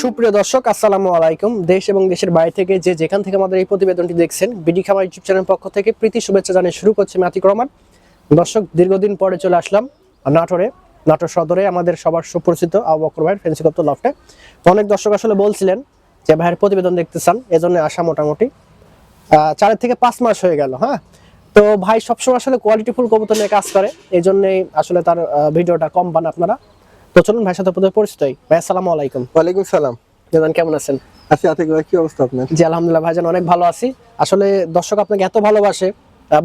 সুপ্রিয় দর্শক, আসসালামু আলাইকুম। দেশ এবং দেশের বাইরে থেকে যে যেখান থেকে আমাদের এই প্রতিবেদনটি দেখছেন, বিডি খামার ইউটিউব চ্যানেল পক্ষ থেকে প্রীতি শুভেচ্ছা জানিয়ে শুরু করছে মাতিক রহমান। দর্শক, দীর্ঘদিন পরে চলে আসলাম নাটোরে, নাটোর সদরে আমাদের সবার সুপরিচিত আবু বকর ভাইয়ের ফেন্সি কপ্ত লফটে অনেক দর্শক আসলে বলছিলেন যে, ভাইয়ের প্রতিবেদন দেখতে চান এজন্য আসা মোটামুটি। চারের থেকে পাঁচ মাস হয়ে গেল হ্যাঁ? তো ভাই সবসময় আসলে কোয়ালিটিফুল কবুতর নিয়ে কাজ করে এই জন্যই আসলে তার ভিডিওটা কম পান আপনারা। তো চলুন ভাইয়ের সাথে হই ভাই আসসালামু আলাইকুম। ওয়ালাইকুম সালাম। জানান কেমন আছেন? আচ্ছা আতিক ভাই কি অবস্থা আপনার? জি আলহামদুলিল্লাহ ভাইজান অনেক ভালো আছি। আসলে দর্শক আপনাকে এত ভালোবাসে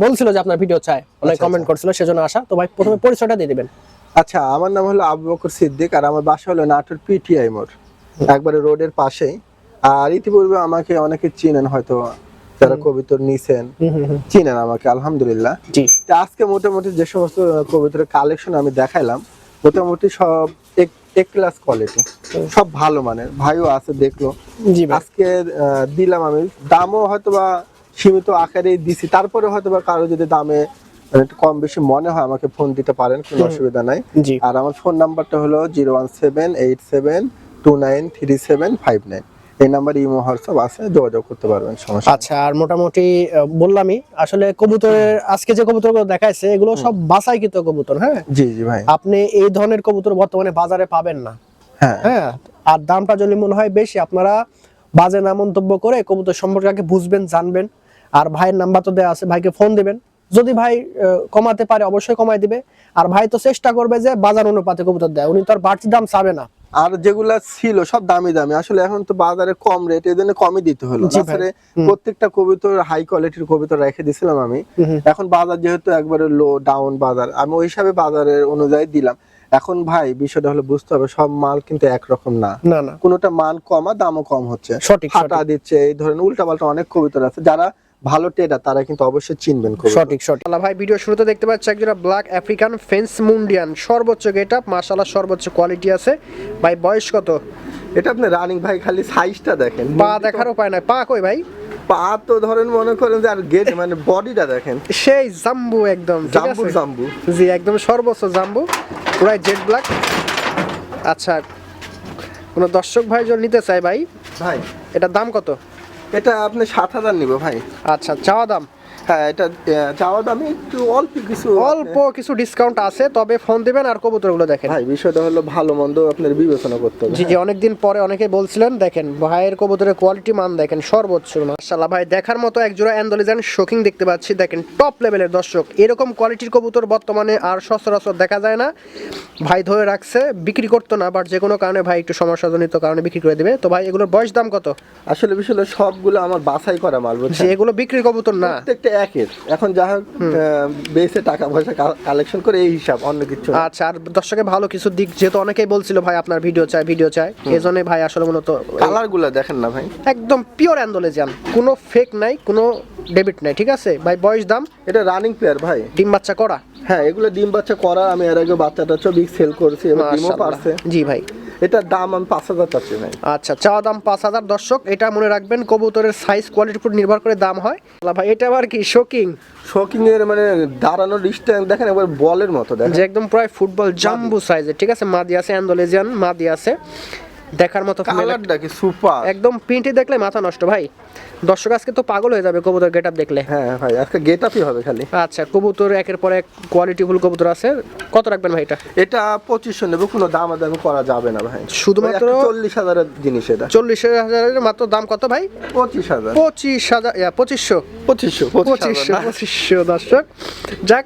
বলছিল যে আপনার ভিডিও চায় অনেক আচ্ছা, কমেন্ট করছিল সেজন্য আসা তো ভাই প্রথমে পরিচয়টা দিয়ে দিবেন। আচ্ছা আমার নাম হলো আবু বকর সিদ্দিক আর আমার বাসা হলো নাটোর পিটিআই মোড় একবারে রোডের পাশেই। আর ইতিপূর্বে আমাকে অনেকে চিনেন হয়তো যারা কবিতর নিছেন চিনেন আমাকে আলহামদুলিল্লাহ। আজকে মোটামুটি যে সমস্ত কবিতরের কালেকশন আমি দেখাইলাম মোটামুটি সব এক ক্লাস কোয়ালিটি সব ভালো মানের। ভাইও আছে দেখল। জি আজকে দিলাম আমি। দামও হয়তো বা সীমিত আকারে দিছি। তারপরে হয়তো বা কারও যদি দামে মানে একটু কম বেশি মনে হয় আমাকে ফোন দিতে পারেন কোনো অসুবিধা নাই। আর আমার ফোন নাম্বারটা হলো zero one seven eight seven two nine three seven five nine. এই নাম্বার ইমো হোয়াটসঅ্যাপ আছে যোগাযোগ করতে পারবেন সমস্যা আচ্ছা আর মোটামুটি বললামই আসলে কবুতরের আজকে যে কবুতরগুলো দেখাইছে এগুলো সব বাছাইকৃত কবুতর হ্যাঁ? জি জি ভাই। আপনি এই ধরনের কবুতর বর্তমানে বাজারে পাবেন না। হ্যাঁ। হ্যাঁ আর দামটা যদি মনে হয় বেশি আপনারা বাজে না মন্তব্য করে কবুতর সম্পর্কে আগে বুঝবেন জানবেন। আর ভাইয়ের নাম্বার তো দেওয়া আছে ভাইকে ফোন দিবেন। যদি ভাই কমাতে পারে অবশ্যই কমাই দিবে। আর ভাই তো চেষ্টা করবে যে বাজার অনুপাতে কবুতর দেয় উনি তো আর বাড়তি দাম চাবে না। আর যেগুলা ছিল সব দামি দামি। আসলে এখন তো বাজারে কম রেট এই জন্য কমই দিতে হলো। তাছাড়া প্রত্যেকটা কবিতর হাই কোয়ালিটির কবিতর রেখে দিছিলাম আমি। এখন বাজার যেহেতু একবারে লো ডাউন বাজার আমি ওই হিসাবে বাজারের অনুযায়ী দিলাম। এখন ভাই বিষয়টা হলো বুঝতে হবে সব মাল কিন্তু একরকম না। কোনোটা মান কমা দামও কম হচ্ছে। সঠিক ফাটা দিচ্ছে এই ধরেন উল্টা পাল্টা অনেক কবিতর আছে যারা ভালো টেডার তারা কিন্তু অবশ্যই চিনবেন কবিতর। সঠিক সঠিক। আল্লাহ ভাই ভিডিও শুরুতে দেখতে পাচ্ছি একজোড়া ব্ল্যাক আফ্রিকান ফেন্স মুন্ডিয়ান সর্বোচ্চ গেট আপ মাশাআল্লাহ সর্বোচ্চ কোয়ালিটি আছে। ভাই বয়স কত? এটা আপনি রানিং ভাই খালি সাইজটা দেখেন। পা দেখার উপায় নাই। পা কই ভাই? পা তো ধরেন মনে করেন যে আর গেট মানে বডিটা দেখেন। সেই জাম্বু একদম জাম্বু জাম্বু। জি একদম সর্বোচ্চ জাম্বু। পুরাই জেড ব্ল্যাক আচ্ছা কোনো দর্শক ভাই যদি নিতে চায় ভাই ভাই। এটার দাম কত? এটা আপনি সাত হাজার নিব ভাই। আচ্ছা চাওয়া দাম? হ্যাঁ এটা চাওয়া দামে একটু অল্প কিছু অল্প কিছু ডিসকাউন্ট আছে তবে ফোন দিবেন আর কবুতরগুলো দেখেন। ভাই বিষয়টা হলো ভালো মন্দ আপনার বিবেচনা করতে হবে। জি জি অনেকদিন পরে অনেকে বলছিলেন দেখেন ভাইয়ের কবুতরের কোয়ালিটি মান দেখেন সর্বোচ্চ মাশাআল্লাহ ভাই দেখার মতো এক জোড়া অ্যান্ডোলিজান শোকিং দেখতে পাচ্ছি দেখেন টপ লেভেলের দর্শক। এরকম কোয়ালিটির কবুতর বর্তমানে আর সচরাচর দেখা যায় না। ভাই ধরে রাখছে বিক্রি করতো না বাট যে কোনো কারণে ভাই একটু সমস্যাজনিত কারণে বিক্রি করে দিবে। তো ভাই এগুলোর বয়স দাম কত? আসলে বিষয় সবগুলো আমার বাছাই করা মাল বুঝছেন? এগুলো বিক্রি কবুতর না। প্রত্যেকটা একের। এখন যা হোক বেসে টাকা পয়সা কালেকশন করে এই হিসাব অন্য কিছু আচ্ছা আর দর্শকের ভালো কিছু দিক যেহেতু অনেকেই বলছিল ভাই আপনার ভিডিও চাই ভিডিও চাই। এই জন্য ভাই আসলে মূলত কালারগুলা দেখেন না ভাই। একদম পিওর অ্যান্ডোলেজিয়ান কোনো ফেক নাই কোনো ডেবিট নাই ঠিক আছে? ভাই বয়স দাম? এটা রানিং পেয়ার ভাই। ডিম বাচ্চা করা? হ্যাঁ এগুলো ডিম বাচ্চা করা আমি এর আগে বাচ্চাটা ছবি সেল করেছি এবার ডিমও পারছে। জি ভাই। এটার দাম আমি পাঁচ হাজার চাচ্ছি ভাই। আচ্ছা চা দাম পাঁচ হাজার। দর্শক এটা মনে রাখবেন কবুতরের সাইজ কোয়ালিটির উপর নির্ভর করে দাম হয়। ভাই এটা আবার কি শোকিং শোকিং এর মানে দাঁড়ানোর ডিস্টেন্স দেখেন একবার বলের মতো দেখেন। যে একদম প্রায় ফুটবল জাম্বু সাইজের ঠিক আছে? মাদি আছে অ্যান্ডোলেজিয়ান মাদি আছে। দেখার মতো কালারটা কি সুপার একদম প্রিন্টে দেখলে মাথা নষ্ট ভাই। দর্শক আজকে তো পাগল হয়ে যাবে কবুতর গেট দেখলে। হ্যাঁ ভাই আজকে গেট আপই হবে খালি। আচ্ছা কবুতর একের পর এক কোয়ালিটিফুল কবুতর আছে। কত রাখবেন ভাই এটা? এটা পঁচিশশো নেবে কোনো দাম দামি করা যাবে না ভাই। শুধুমাত্র চল্লিশ হাজারের জিনিস এটা। চল্লিশ হাজারের মাত্র দাম কত ভাই? পঁচিশ হাজার। পঁচিশ হাজার ইয়া, পঁচিশশো পঁচিশশো। পঁচিশশো পঁচিশশো দর্শক। যাক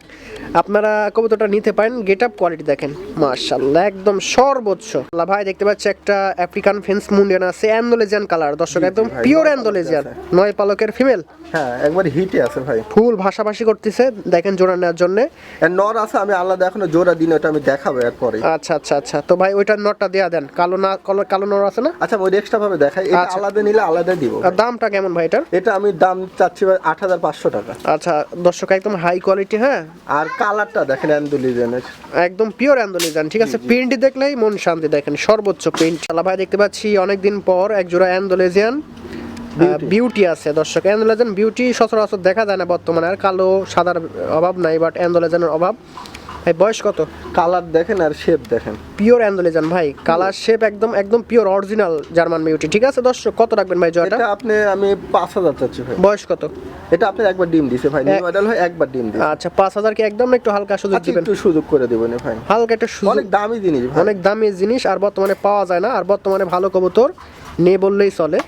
আপনারা কবুতরটা নিতে পারেন। গেট আপ কোয়ালিটি দেখেন। মার্শাল্লাহ একদম সর্বোচ্চ। ভাই দেখতে পাচ্ছি একটা আফ্রিকান ফেন্স মুন্ডিয়ান আছে অ্যান্ডোলেজিয়ান কালার দর্শক একদম পিওর অ্যান্ডোলেজিয়ান নয় পালকের ফিমেল হ্যাঁ একবার হিটে আছে ভাই। ফুল ভাষাভাষি করতেছে দেখেন জোড়া নেওয়ার জন্য। নর আছে আমি আলাদা এখনও জোড়া দিন ওটা আমি দেখাবো এরপরে। আচ্ছা আচ্ছা আচ্ছা। তো ভাই ওইটার নটটা দেয়া দেন। কালো না কালো কালো নর আছে না? আচ্ছা ওই এক্সট্রা ভাবে দেখাই। এটা আচ্ছা। আলাদা নিলে আলাদা দিব। আর দামটা কেমন ভাই এটার? এটা আমি দাম চাচ্ছি ভাই আট হাজার পাঁচশো টাকা। আচ্ছা দর্শক একদম হাই কোয়ালিটি হ্যাঁ? আর কালারটা দেখেন অ্যান্ডুলিজেনের। একদম পিওর অ্যান্ডোলিজান ঠিক আছে? প্রিন্ট দেখলেই মন শান্তি দেখেন সর্বোচ্চ প্রিন্ট চালা ভাই দেখতে পাচ্ছি অনেকদিন পর একজোড়া অ্যান্ডোলিজিয়ান বিউটি আছে দর্শক। অ্যান্ডোলেজিয়ান বিউটি সচরাচর দেখা যায় না বর্তমানে আর কালো সাদার অভাব নাই বাট অ্যান্ডোলেজিয়ানের অভাব। ভাই বয়স কত? কালার দেখেন আর শেপ দেখেন। পিওর অ্যান্ডোলেজান ভাই। কালার শেপ একদম একদম পিওর অরিজিনাল জার্মান বিউটি ঠিক আছে? দর্শক কত রাখবেন ভাই জয়টা? এটা আপনি আমি পাঁচ হাজার চাচ্ছি ভাই। বয়স কত? এটা আপনি একবার ডিম দিছে ভাই নিউ মডেল হয় একবার ডিম দিছে। আচ্ছা পাঁচ হাজার কি একদম একটু হালকা সুযোগ আচ্ছা, দিবেন? একটু সুযোগ করে দেবেন ভাই। হালকা একটা সুযোগ অনেক দামি জিনিস অনেক দামি জিনিস আর বর্তমানে পাওয়া যায় না আর বর্তমানে ভালো কবুতর নেই বললেই চলে।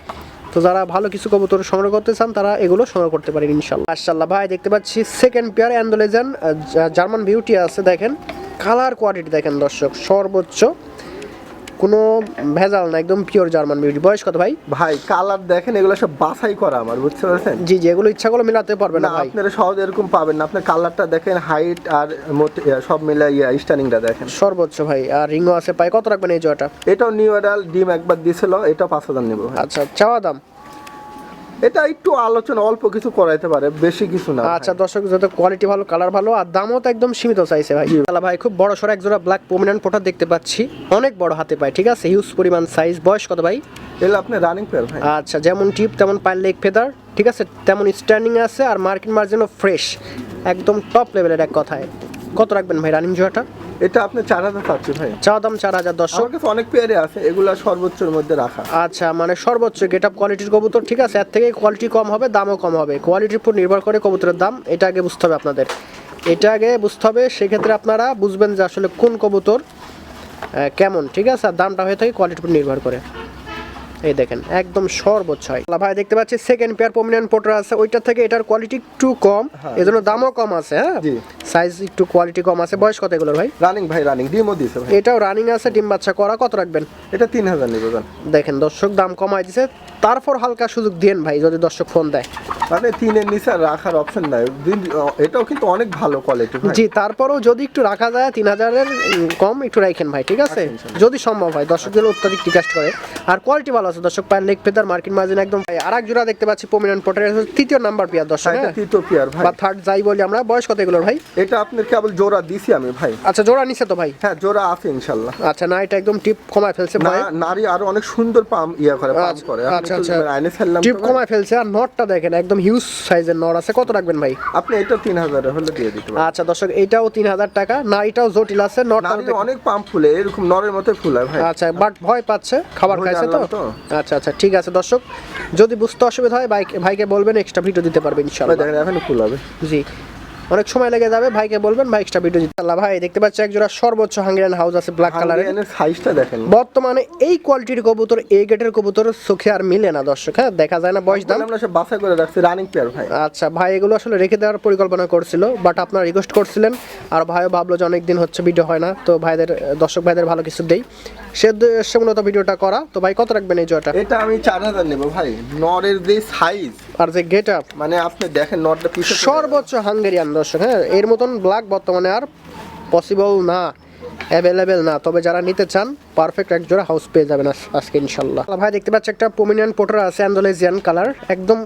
তো যারা ভালো কিছু কবুতর সংগ্রহ করতে চান, তারা এগুলো সংগ্রহ করতে পারেন ইনশাল্লাহ। মার্শাল্লাহ ভাই, দেখতে পাচ্ছি second pair Andalusian German beauty আছে, দেখেন। কালার কোয়ালিটি দেখেন দর্শক, সর্বোচ্চ। কোনো ভেজাল না একদম পিওর জার্মান বিউটি বয়স কত ভাই? ভাই কালার দেখেন এগুলো সব বাছাই করা আমার বুঝতে পারছেন? জি জি এগুলো ইচ্ছা করলে মিলাতে পারবেন না আপনারা সহজে এরকম পাবেন না। আপনার কালারটা দেখেন হাইট আর সব মিলে ইয়া স্টানিংটা দেখেন। সর্বোচ্চ ভাই আর রিংও আছে। পাই কত রাখবেন এই জয়টা এটাও নিউ অ্যাডাল ডিম একবার দিছিল এটা পাঁচ হাজার নেব আচ্ছা চাওয়া দাম? এটা একটু আলোচনা অল্প কিছু করাইতে পারে বেশি কিছু না। আচ্ছা দর্শক যত কোয়ালিটি ভালো কালার ভালো আর দামও তো একদম সীমিত চাইছে ভাই। তাহলে ভাই খুব বড় সড়ো এক জোড়া ব্ল্যাক পোমিনেন্ট পোটা দেখতে পাচ্ছি। অনেক বড় হাতে পায় ঠিক আছে? হিউজ পরিমাণ সাইজ বয়স কত ভাই? এগুলো আপনি রানিং পেয়ার ভাই। আচ্ছা যেমন টিপ তেমন পাইল লেগ ফেদার ঠিক আছে? তেমন স্ট্যান্ডিং আছে আর মার্কেট মার্জিনও ফ্রেশ একদম টপ লেভেলের এক কথায়। কত রাখবেন ভাই রানিং জোড়াটা? এটা আপনি চার হাজার পাচ্ছি ভাই। চা দাম চার হাজার দশ আমার কাছে অনেক পেয়ারে আছে এগুলা সর্বোচ্চর মধ্যে রাখা। আচ্ছা মানে সর্বোচ্চ গেট আপ কোয়ালিটির কবুতর ঠিক আছে? এর থেকে কোয়ালিটি কম হবে দামও কম হবে। কোয়ালিটির উপর নির্ভর করে কবুতরের দাম এটা আগে বুঝতে হবে আপনাদের। এটা আগে বুঝতে হবে সেক্ষেত্রে আপনারা বুঝবেন যে আসলে কোন কবুতর কেমন ঠিক আছে? আর দামটা হয়ে থাকে কোয়ালিটির উপর নির্ভর করে। এই দেখেন একদম সর্বোচ্চ হয় ভাই দেখতে পাচ্ছি সেকেন্ড পেয়ার প্রমিনেন্ট পোটার আছে। ওইটা থেকে এটার কোয়ালিটি একটু কম হ্যাঁ। এজন্য দামও কম আছে হ্যাঁ? জি। সাইজ একটু কোয়ালিটি কম আছে। বয়স কত এগুলোর ভাই? রানিং ভাই রানিং ডিমও দিছে ভাই। এটাও রানিং আছে ডিম বাচ্চা করা কত রাখবেন? এটা তিন হাজার নেবে জান দেখেন দর্শক দাম কমাই দিছে। তারপর হালকা সুযোগ দিয়েন ভাই যদি দর্শক ফোন দেয়। মানে তিনের নিচে রাখার অপশন নাই। দিন- এটাও কিন্তু অনেক ভালো কোয়ালিটি ভাই। জি তারপরও যদি একটু রাখা যায় তিন হাজারের কম একটু রাখেন ভাই ঠিক আছে? যদি সম্ভব হয় দর্শক যেন অত্যাধিক টিকাস্ট করে। আর কোয়ালিটি ভালো আছে। দর্শক পায়ের লেগ পেদার মার্কিন মার্জিন একদম ভাই। আর এক জোড়া দেখতে পাচ্ছি প্রমিনেন্ট পোটার তৃতীয় নাম্বার পেয়ার দর্শক এটা হ্যাঁ? তৃতীয় পেয়ার ভাই। বা থার্ড যাই বলি আমরা বয়স কত এগুলোর ভাই? এটা আপনার কেবল জোড়া দিছি আমি ভাই। আচ্ছা জোড়া নিছে তো ভাই? হ্যাঁ জোড়া আছে ইনশাল্লাহ। আচ্ছা না এটা একদম টিপ কমায় ফেলছে না ভাই। নারী আরও অনেক সুন্দর পাম ইয়া করে পাম আচ্ছা, করে। আচ্ছা, আচ্ছা। আইনে ফেললাম টিপ কমায় ফেলছে আর নটটা দেখেন একদম হিউজ সাইজের নট আছে। কত রাখবেন ভাই? আপনি এটা তিন হাজার হলে দিয়ে দিতে পারেন। আচ্ছা দর্শক এটাও তিন হাজার টাকা। না এটাও জটিল আছে নটটা নারী অনেক পাম্প ফুলে এরকম নরের মতো ফুলায় ভাই। আচ্ছা বাট ভয় পাচ্ছে খাবার খাইছে তো। আচ্ছা আচ্ছা ঠিক আছে দর্শক। যদি বুঝতে অসুবিধা হয় ভাই ভাইকে বলবেন এক্সট্রা ভিডিও দিতে পারবেন ইনশাআল্লাহ। দেখেন এখন ফুল হবে। জি। অনেক সময় লেগে যাবে। ভাইকে বলবেন ভাই এক্সট্রা ভিডিও দিতে। আল্লাহ ভাই দেখতে পাচ্ছি এক জোড়া সর্বোচ্চ হাঙ্গেরিয়ান হাউস আছে ব্ল্যাক কালারের সাইজটা দেখেন। বর্তমানে এই কোয়ালিটির কবুতর এই গেটের কবুতর চোখে আর মিলে না দর্শক। হ্যাঁ দেখা যায় না বয়স দাম। আমরা সব বাছাই করে রাখছি রানিং পেয়ার ভাই। আচ্ছা ভাই এগুলো আসলে রেখে দেওয়ার পরিকল্পনা করছিল বাট আপনারা রিকোয়েস্ট করছিলেন। আর ভাইও ভাবলো যে অনেকদিন হচ্ছে ভিডিও হয় না তো ভাইদের দর্শক ভাইদের ভালো কিছু দেই। সে উদ্দেশ্যে মূলত ভিডিওটা করা। তো ভাই কত রাখবেন এই জয়টা এটা আমি চার হাজার নেব ভাই। নরের যে সাইজ আর যে গেট আপ মানে আপনি দেখেন নটটা সর্বোচ্চ হাঙ্গেরিয়ান দর্শক হ্যাঁ এর মতন ব্ল্যাক বর্তমানে আর পসিবল না অ্যাভেলেবেল না। তবে যারা নিতে চান পারফেক্ট এক জোড়া হাউস পেয়ে যাবেন আজ- আজকে ইনশাল্লাহ। ভাই, দেখতে পাচ্ছি একটা পোমিনিয়ান পোটার আছে অ্যান্ডোলেজিয়ান কালার একদম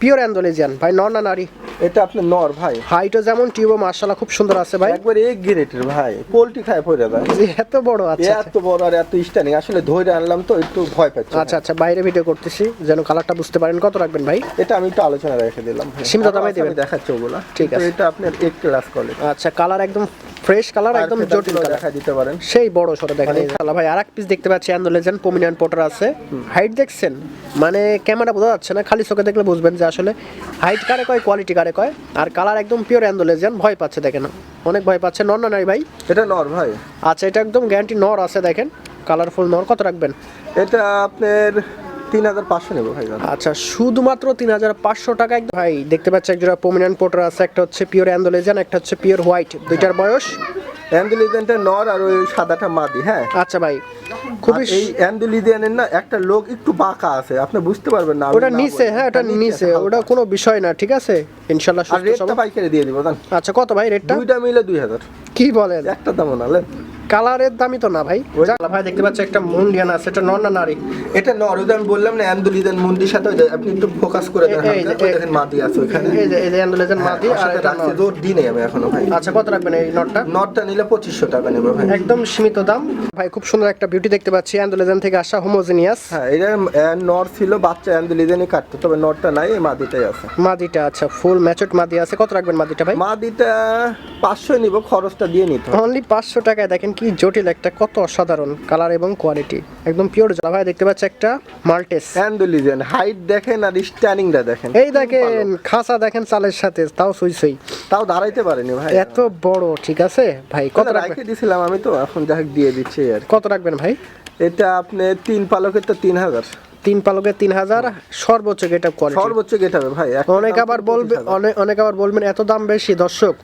পিওর অ্যান্ডোলেজিয়ান ভাই, নর নারী? এটা আপনি নর ভাই। হাইটও যেমন টিউবও মার্শাল্লাহ খুব সুন্দর আছে ভাই। একবার এক গ্রেটের ভাই পোল্ট্রি খায় পড়ে যায় এত বড় আচ্ছা আচ্ছা। এত বড় আর এত স্ট্যান্ডিং আসলে ধরে আনলাম তো একটু ভয় পাচ্ছি। আচ্ছা আচ্ছা বাইরে ভিডিও করতেছি যেন কালারটা বুঝতে পারেন। কত রাখবেন ভাই? এটা আমি একটু আলোচনা রেখে দিলাম। সীমিত দামে দিবেন। দেখাচ্ছি ওগুলা। ঠিক আছে। এটা আপনার এক ক্লাস আচ্ছা কালার একদম ফ্রেশ কালার একদম জটিল কালার দেখা দিতে পারেন। সেই বড় সরো দেখেন শালা ভাই আরেক পিস দেখতে পাচ্ছি অ্যান্ডোলেজেন পোমিনিয়ান পোটার আছে। হাইট দেখছেন? মানে ক্যামেরা বোঝা যাচ্ছে না খালি চোখে দেখলে বুঝবেন যে আসলে হাইট কারে কয় কোয়ালিটি কারে কয়? আর কালার একদম পিওর অ্যান্ডোলেজিয়ান ভয় পাচ্ছে দেখেন। অনেক ভয় পাচ্ছে। নর না নাই ভাই? এটা নর ভাই। আচ্ছা এটা একদম গ্যারান্টি নর আছে দেখেন। কালারফুল নর কত রাখবেন? এটা আপনার তিন হাজার পাঁচশো নেব ভাই আচ্ছা শুধুমাত্র তিন হাজার পাঁচশো টাকা একদম। ভাই দেখতে পাচ্ছি একজোড়া পোমিনেন্ট পোটার আছে একটা হচ্ছে পিওর অ্যান্ডোলেজিয়ান একটা হচ্ছে পিওর হোয়াইট দুইটার বয়স। অ্যান্ডুলিজেনটা নর আর ওই সাদাটা মাদি হ্যাঁ? আচ্ছা ভাই খুবই এই অ্যান্ডুলিজেনের না একটা লোক একটু বাঁকা আছে আপনি বুঝতে পারবেন না ওটা নিচে হ্যাঁ ওটা নিচে ওটা কোনো বিষয় না ঠিক আছে? ইনশাল্লাহ সুস্থ রেটটা সবল। পাইকারি দিয়ে দিব জান। আচ্ছা কত ভাই রেটটা দুইটা মিলে দুই হাজার। কি বলেন? একটা দাম না কালারের দামই তো না ভাই। ওই- ভাই দেখতে পাচ্ছি একটা মুন্ডিয়ান আছে এটা নর না নারী? এটা নরদ আমি বললাম না অ্যান্ডুলিদেন মুন্ডির সাথে ওই আপনি একটু ফোকাস করে দেন এই- এই যে- দেখেন মাদি আছে ওখানে এই যে এই যে অ্যান্ডুলেজের মাদি আর এটা নর। জোর দিই নেই আমি এখনও ভাই। আচ্ছা কত রাখবেন এই নটটা নটটা নিলে পঁচিশশো টাকা নেব ভাই। একদম সীমিত দাম। ভাই খুব সুন্দর একটা বিউটি দেখতে পাচ্ছি অ্যান্ডুলেজেন থেকে আসা হোমোজিনিয়াস হ্যাঁ এটা নর ছিল বাচ্চা অ্যান্ডুলিদেনই কাটতো তবে নরটা নাই এই মাদিটাই আছে। মাদিটা আচ্ছা ফুল ম্যাচড মাদি আছে। কত রাখবেন মাদিটা ভাই? মাদিটা পাঁচশো নিব খরচটা দিয়ে নিতে অনলি পাঁচশো টাকায় দেখেন কি জটিল একটা কত অসাধারণ কালার এবং কোয়ালিটি একদম পিওর জলা। ভাই দেখতে পাচ্ছি একটা মাল্টেস অ্যান্ডুলিজেন হাইট দেখেন আর স্ট্যান্ডিংটা দেখেন। এই দেখেন খাসা দেখেন চালের সাথে তাও সুই সুই। তাও দাঁড়াইতে পারেনি ভাই। এত বড় ঠিক আছে? ভাই কত রাখে দিছিলাম আমি তো এখন যাক দিয়ে দিচ্ছি আর কত রাখবেন ভাই? এটা আপনি তিন পালকের তো তিন হাজার। তিন পালকে তিন হাজার সর্বোচ্চ গেট আপ কোয়ালিটি সর্বোচ্চ গেট হবে ভাই অনেক আবার বলবে 25,000 অনেক অনেক আবার বলবেন এত দাম বেশি দর্শক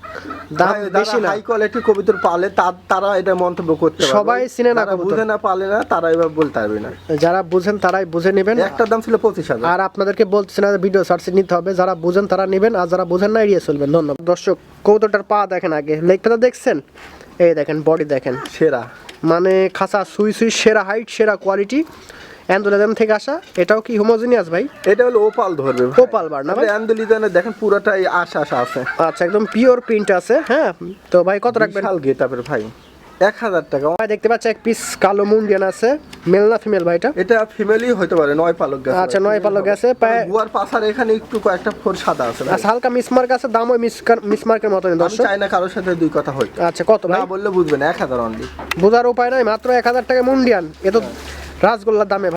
দাম বেশি না। হাই কোয়ালিটি কবিতর পালে তারা এটা মন্তব্য করতে সবাই চিনে না বুঝে না পালে না তারা এবার বলতে পারবে না। যারা বুঝেন তারাই বুঝে নেবেন। একটা দাম ছিল পঁচিশ হাজার। আর আপনাদেরকে বলছি না ভিডিও সার্চে নিতে হবে। যারা বুঝেন তারা নেবেন আর যারা বুঝেন না এড়িয়ে চলবেন। ধন্যবাদ। দর্শক কৌতোটার পা দেখেন আগে। লেগটা দেখছেন? এই দেখেন বডি দেখেন। সেরা। মানে খাসা সুই সুই সেরা হাইট সেরা কোয়ালিটি অ্যান্ডোলেদান থেকে আসা এটাও কি হোমোজিনিয়াস ভাই? এটা হলো ওপাল ধরবে। ওপাল বার না ভাই? অ্যান্ডুলিজনে দেখেন পুরোটাই আশ আশা আছে। আচ্ছা একদম পিওর প্রিন্ট আছে হ্যাঁ? তো ভাই কত রাখবেন বিশাল গেট আপের ভাই। এক হাজার টাকা। ভাই দেখতে পাচ্ছি এক পিস কালো মুন্ডিয়ান আছে। মেল না ফিমেল ভাই এটা? এটা ফিমেলই হতে পারে নয় পালক গেছে। আচ্ছা, নয় পালক গেছে, গুয়ার পাশার এখানে একটু কয়েকটা ফোর সাদা আছে। আচ্ছা হালকা মিসমার্ক আছে দাম ওই মিসমার্কের মতনই আমি দর্শক। চাই না কারোর সাথে দুই কথা হইতে। আচ্ছা কত ভাই? না বললে বুঝবেন এক হাজার অনলি বোঝার উপায় নাই মাত্র এক হাজার টাকা মুন্ডিয়ান। এ তো রাসগোল্লার দামে